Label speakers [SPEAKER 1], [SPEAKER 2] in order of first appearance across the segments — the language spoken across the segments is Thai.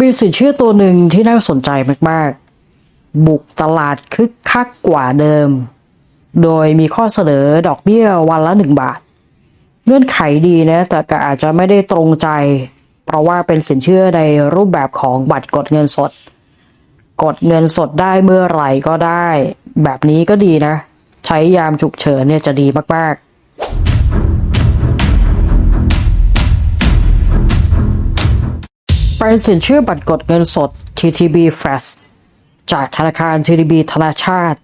[SPEAKER 1] มีสินเชื่อตัวหนึ่งที่น่าสนใจมาก ๆ บุกตลาดคึกคักกว่าเดิม โดยมีข้อเสนอดอกเบี้ยวันละหนึ่งบาท เงื่อนไขดีนะแต่ก็อาจจะไม่ได้ตรงใจ เพราะว่าเป็นสินเชื่อในรูปแบบของบัตรกดเงินสด กดเงินสดได้เมื่อไหร่ก็ได้ แบบนี้ก็ดีนะ ใช้ยามฉุกเฉินเนี่ยจะดีมาก ๆ เป็นสินเชื่อบัตรกดเงินสด TTB Fast จากธนาคาร TTB ธนาชาติ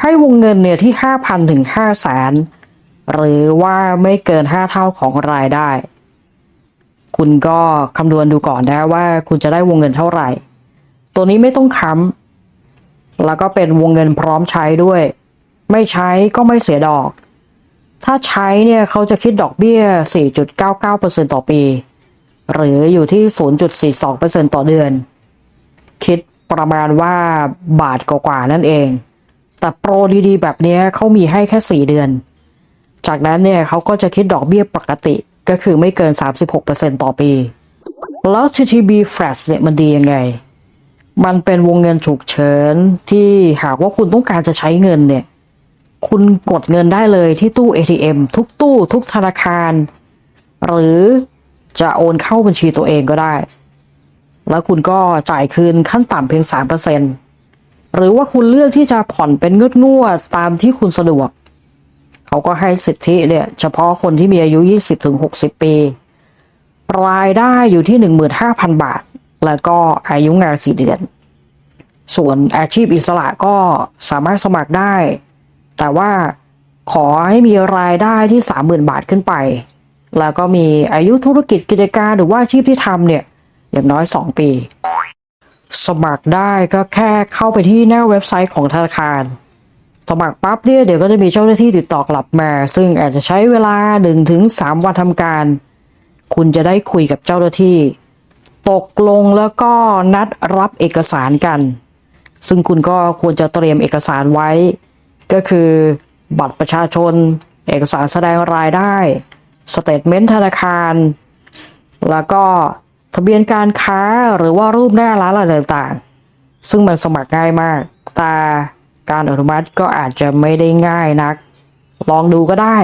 [SPEAKER 1] ให้วงเงินเนี่ยที่ 5,000 ถึง5แสนหรือว่าไม่เกิน 5 เท่าของรายได้ คุณก็คำนวณดูก่อนนะว่าคุณจะได้วงเงินเท่าไหร่ ตัวนี้ไม่ต้องค้ำแล้วก็เป็นวงเงินพร้อมใช้ด้วย ไม่ใช้ก็ไม่เสียดอก ถ้าใช้เนี่ยเขาจะคิดดอกเบี้ย 4.99%ต่อปี หรืออยู่ที่ 0.42%ต่อเดือน คิดประมาณว่าบาทกว่าๆนั่นเอง แต่โปรดีๆ แบบนี้เขามีให้แค่ 4 เดือน จากนั้นเนี่ยเขาก็จะคิดดอกเบี้ยปกติก็คือไม่เกิน 36%ต่อปี แล้ว TTB Flash เนี่ยมันดียังไง มันเป็นวงเงินฉุกเฉินที่หากว่าคุณต้องการจะใช้เงินเนี่ย คุณกดเงินได้เลยที่ตู้ ATM ทุกตู้ทุกธนาคาร หรือ จะโอนเข้าบัญชีตัวเองก็ได้ แล้วคุณก็จ่ายคืนขั้นต่ำเพียง3%หรือว่าคุณเลือกที่จะผ่อนเป็นงวดงวดตามที่คุณสะดวก เขาก็ให้สิทธิเนี่ย เฉพาะคนที่มีอายุ 20-60 ปี รายได้อยู่ที่ 15,000 บาท แล้วก็อายุงาน 4 เดือน ส่วนอาชีพอิสระก็สามารถสมัครได้ แต่ว่าขอให้มีรายได้ที่ 30,000 บาทขึ้นไป แล้วก็มีอายุธุรกิจกิจการหรือว่าอาชีพที่ทำเนี่ย อย่างน้อย 2 ปี สมัครได้ก็แค่เข้าไปที่หน้าเว็บไซต์ของธนาคาร สมัครปั๊บเนี่ยเดี๋ยวก็จะมีเจ้าหน้าที่ติดต่อกลับมา ซึ่งอาจจะใช้เวลา 1-3 วันทำการ คุณจะได้คุยกับเจ้าหน้าที่ ตกลงแล้วก็นัดรับเอกสารกัน ซึ่งคุณก็ควรจะเตรียมเอกสารไว้ ก็คือบัตรประชาชน เอกสารแสดงรายได้ สเตทเมนต์ธนาคาร แล้วก็ทะเบียนการค้าหรือว่ารูปหน้าร้านอะไรต่างๆ ซึ่งมันสมัครง่ายมาก แต่การอนุมัติก็อาจจะไม่ได้ง่ายนัก ลองดูก็ได้